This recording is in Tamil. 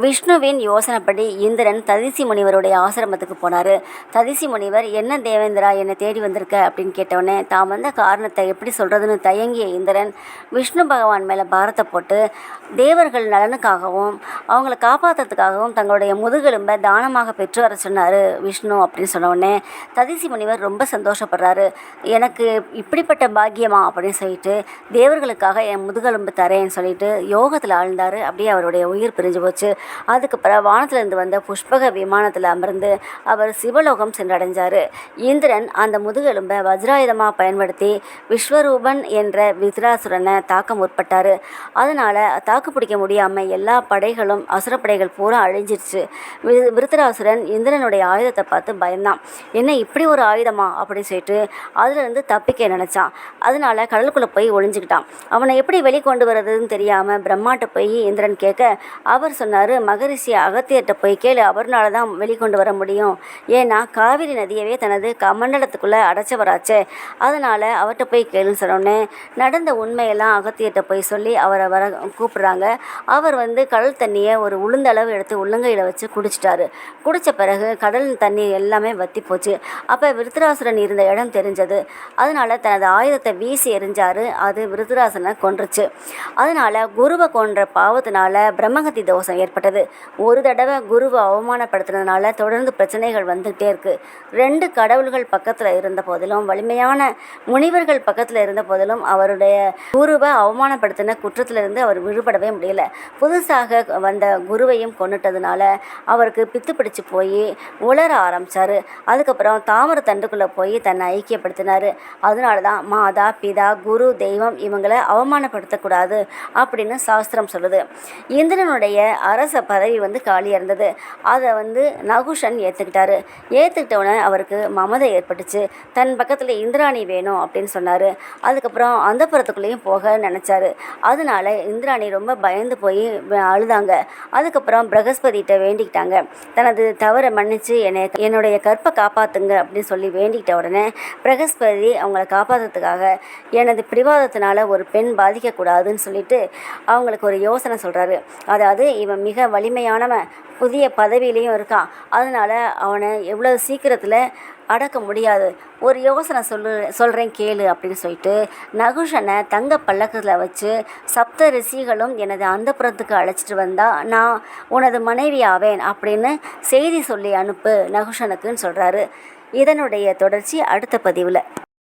விஷ்ணுவின் யோசனைப்படி இந்திரன் ததிசி முனிவருடைய ஆசிரமத்துக்கு போனார். ததிசி முனிவர் என்ன தேவேந்திரா என்னை தேடி வந்திருக்க? அப்படின்னு கேட்டவுடனே தாம் வந்த காரணத்தை எப்படி சொல்கிறதுன்னு தயங்கிய இந்திரன் விஷ்ணு பகவான் மேலே பாரத்தை போட்டு தேவர்கள் நலனுக்காகவும் அவங்கள காப்பாற்றுறதுக்காகவும் தங்களுடைய முதுகெலும்பை தானமாக பெற்று வர சொன்னார் விஷ்ணு. அப்படின்னு சொன்னவுடனே ததிசி முனிவர் ரொம்ப சந்தோஷப்படுறாரு. எனக்கு இப்படிப்பட்ட பாக்கியமா? அப்படின்னு சொல்லிட்டு தேவர்களுக்காக என் முதுகெலும்பு தரேன்னு சொல்லிட்டு யோகத்தில் ஆழ்ந்தார். அப்படியே அவருடைய உயிர் பிரிஞ்சு போச்சு. அதுக்கப்புறம் வானத்திலிருந்து வந்த புஷ்பக விமானத்தில் அமர்ந்து அவர் சிவலோகம் சென்றடைஞ்சார். இந்திரன் அந்த முதுகெலும்பை வஜ்ராயுதமாக பயன்படுத்தி விஸ்வரூபன் என்ற வித்ராசுரனை தாக்க முற்பட்டார். அதனால் தாக்கு பிடிக்க முடியாமல் எல்லா படைகளும் அசுரப்படைகள் பூரா அழிஞ்சிருச்சு. வி விருத்தராசுரன் இந்திரனுடைய ஆயுதத்தை பார்த்து பயந்தான். என்ன இப்படி ஒரு ஆயுதமா? அப்படின்னு சொல்லிட்டு அதுலேருந்து தப்பிக்க நினச்சான். அதனால கடலுக்குள்ளே போய் ஒளிஞ்சுக்கிட்டான். அவனை எப்படி வெளிக்கொண்டு வர்றதுன்னு தெரியாமல் பிரம்மாட்ட போய் இந்திரன் கேட்க அவர் சொன்னார் மகரிஷி அகத்தியர்கிட்ட போய் கேளு அவர்னால தான் வெளிக்கொண்டு வர முடியும். ஏன்னா காவிரி நதியவே தனது கமண்டலத்துக்குள்ளே அடைச்சவராச்சே. அதனால் அவர்கிட்ட போய் கேளுன்னு சொன்னோடனே நடந்த உண்மையெல்லாம் அகத்தியர்கிட்ட போய் சொல்லி அவரை வர கூப்பிட்றாங்க. அவர் வந்து கடல் தண்ணியை ஒரு உளுந்தளவு எடுத்து உள்ளங்கையில் வச்சு குடிச்சிட்டாரு. குடித்த பிறகு கடல் தண்ணி எல்லாமே வத்தி போச்சு. அப்போ விருத்தராசுரன் இருந்த இடம் தெரிஞ்சது. அதனால தனது ஆயுதத்தை வீசி எறிஞ்சாரு அது விருத்தராசனை கொன்றுச்சு. அதனால குருவை கொன்ற பாவத்தினால பிரம்மகத்தி தோஷம் ஏற்பட்டது. ஒரு தடவை குருவை அவமானப்படுத்தினதுனால தொடர்ந்து பிரச்சனைகள் வந்துகிட்டே இருக்கு. ரெண்டு கடவுள்கள் பக்கத்தில் இருந்த போதிலும் வலிமையான முனிவர்கள் பக்கத்தில் இருந்த போதிலும் அவருடைய குருவை அவமானப்படுத்தின குற்றத்திலிருந்து அவர் விடுபடவே முடியல. புதுசாக வந்த குருவையும் கொண்டுட்டதுனால அவருக்கு பித்து பிடிச்சு போய் உளர ஆரம்பித்தார் அதுக்கப்புறம் தாமர தண்டுக்குள்ளே போய் தன்னை ஐக்கியப்படுத்தினார். அதனால தான் மாதா பிதா குரு தெய்வம் இவங்களை அவமானப்படுத்தக்கூடாது அப்படின்னு சாஸ்திரம் சொல்லுது. இந்திரனுடைய அரச பதவி வந்து காலியாக இருந்தது அதை வந்து நகுஷன் ஏற்றுக்கிட்டாரு ஏற்றுக்கிட்ட உடனே அவருக்கு மமதை ஏற்பட்டுச்சு. தன் பக்கத்தில் இந்திராணி வேணும் அப்படின்னு சொன்னார். அதுக்கப்புறம் அந்த புறத்துக்குள்ளேயும் போக நினச்சாரு. அதனால இந்திராணி ரொம்ப பயந்து போய் அழுதாங்க. அதுக்கப்புறம் பிரகஸ்பதிகிட்ட வேண்டிக்கிட்டாங்க. தனது தவறை மன்னித்து என்னை என்னுடைய கற்பை காப்பாற்றுங்க அப்படின்னு சொல்லி வேண்டிக்கிட்ட உடனே பிரகஸ்பதி அவங்கள காப்பாற்றுறதுக்காக எனது பிடிவாதத்தினால ஒரு பெண் பாதிக்கக்கூடாதுன்னு சொல்லிட்டு அவங்களுக்கு ஒரு யோசனை சொல்கிறாரு அதாவது இவன் மிக வலிமையானவன் புதிய பதவியிலையும் இருக்கான். அதனால் அவனை எவ்வளோ சீக்கிரத்தில் அடக்க முடியாது. ஒரு யோசனை சொல்லு சொல்கிறேன் கேளு அப்படின்னு சொல்லிட்டு நகுஷனை தங்க பல்லக்கத்தில் வச்சு சப்த ரிஷிகளும் எனது அந்தப்புறத்துக்கு அழைச்சிட்டு வந்தால் நான் உனது மனைவி ஆவேன் அப்படின்னு செய்தி சொல்லி அனுப்பு நகுஷனுக்குன்னு சொல்கிறாரு இதனுடைய தொடர்ச்சி அடுத்த பதிவில்.